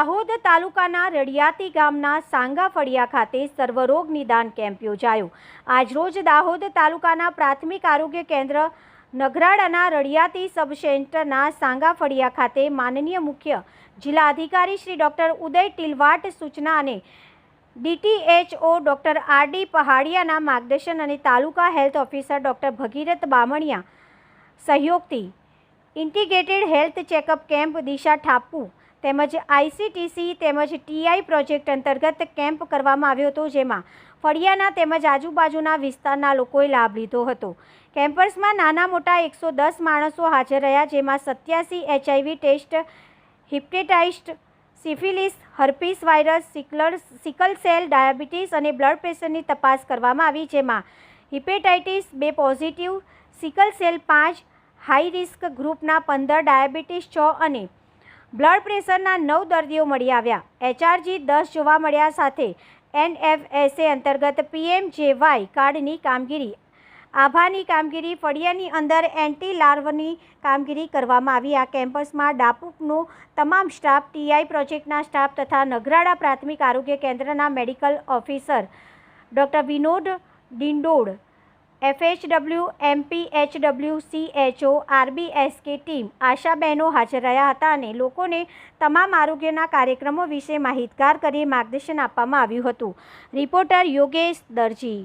દાહોદ તાલુકાના રડિયાતી ગામના સાંગા ફળિયા ખાતે સર્વરોગ નિદાન કેમ્પ યોજાયો. આજરોજ દાહોદ તાલુકાના પ્રાથમિક આરોગ્ય કેન્દ્ર નગરાડાના રડિયાતી સબ સેન્ટરના સાંગા ફળિયા ખાતે માનનીય મુખ્ય જિલ્લા અધિકારી શ્રી ડૉક્ટર ઉદય ટિલવાટ સૂચના અને ડીટીએચઓ ડૉક્ટર આર ડી પહાડિયાના માર્ગદર્શન અને taluka health officer doctor Bhagirath Bamaniya સહયોગથી ઇન્ટિગ્રેટેડ હેલ્થ ચેકઅપ કેમ્પ દિશા ઠાપુ તેમજ આઈસીટીસી તેમજ ટીઆઈ પ્રોજેક્ટ અંતર્ગત કેમ્પ કરવામાં આવ્યો હતો, જેમાં ફળિયાના તેમજ આજુબાજુના વિસ્તારના લોકોએ લાભ લીધો હતો. કેમ્પર્સમાં નાના મોટા એકસો દસ માણસો હાજર રહ્યા, જેમાં સત્યાસી HIV test hepatitis syphilis, herpes virus, સિકલર, sickle cell, diabetes અને બ્લડ પ્રેશરની તપાસ કરવામાં આવી, જેમાં હિપેટાઇટિસ બે પોઝિટિવ, સિકલ સેલ પાંચ, હાઈ રિસ્ક ગ્રુપના પંદર, ડાયાબિટીસ છ અને બ્લડ પ્રેશરના નવ દર્દીઓ મળી આવ્યા. એચઆરજી દસ જોવા મળ્યા સાથે એનએફએસએ અંતર્ગત પીએમજેવાય કાર્ડની કામગીરી, આભાની કામગીરી, ફળિયાની અંદર એન્ટી લાર્વની કામગીરી કરવામાં આવી. આ કેમ્પસમાં ડાપુકનો તમામ સ્ટાફ, ટીઆઈ પ્રોજેક્ટના સ્ટાફ તથા નગરાડા પ્રાથમિક આરોગ્ય કેન્દ્રના medical officer doctor Vinod Dindod FHW, MPHW, CHO, RBSK team આશાબહેનો હાજર રહ્યા હતા અને લોકોને તમામ આરોગ્યના કાર્યક્રમો વિશે માહિતગાર કરી માર્ગદર્શન આપવામાં આવ્યું હતું. રિપોર્ટર યોગેશ દરજી.